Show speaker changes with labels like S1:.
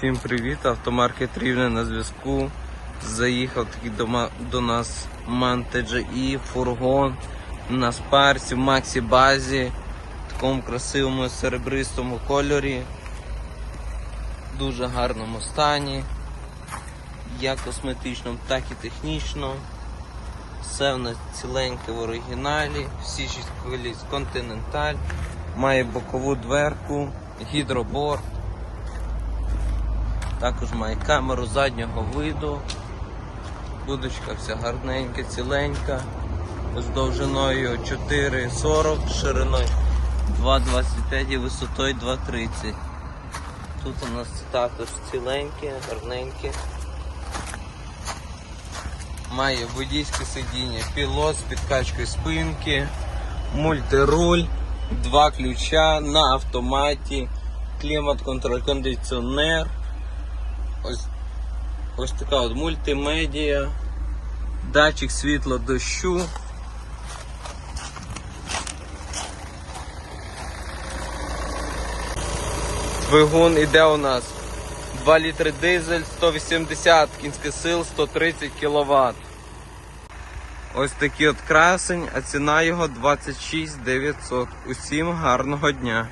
S1: Всім привіт, автомаркет Рівне на зв'язку. Заїхав такий до, до нас Манте GI, фургон на спарсі, в Максі базі, в такому красивому серебристому кольорі, в дуже гарному стані, як косметичному, так і технічно. Все в нас ціленьке в оригіналі, всі шість коліс Continental, має бокову дверку, гідроборд. Також має камеру заднього виду. Будочка вся гарненька, ціленька. З довжиною 4,40, шириною 2,25 і висотою 2,30. Тут у нас також ціленьке, гарненьке. Має водійське сидіння, пілот з підкачкою спинки, мультируль, два ключа на автоматі, клімат-контроль, кондиціонер. Ось, ось така от мультимедіа, датчик світла дощу. Двигун іде у нас 2 літри дизель, 180 кінських сил, 130 кВт. Ось такий от красень, а ціна його 26 900. Усім гарного дня!